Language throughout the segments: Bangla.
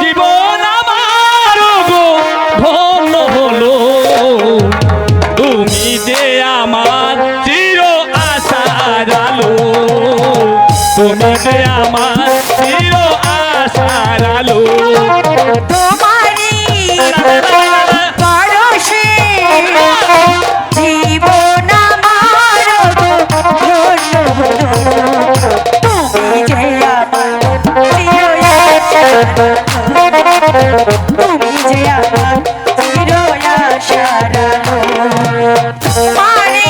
জীবন তুমি যে আমার চির আশার আলো। তোমারই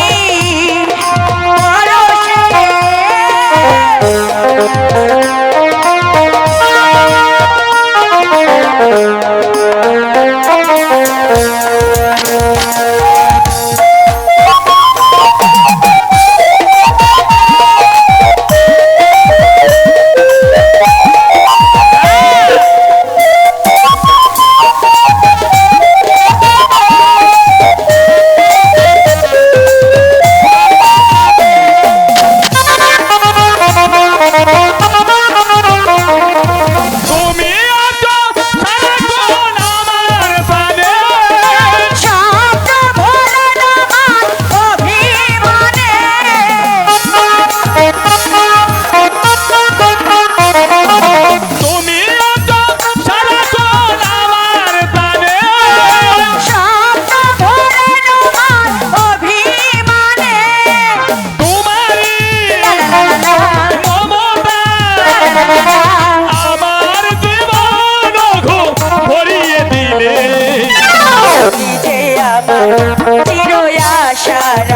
আশার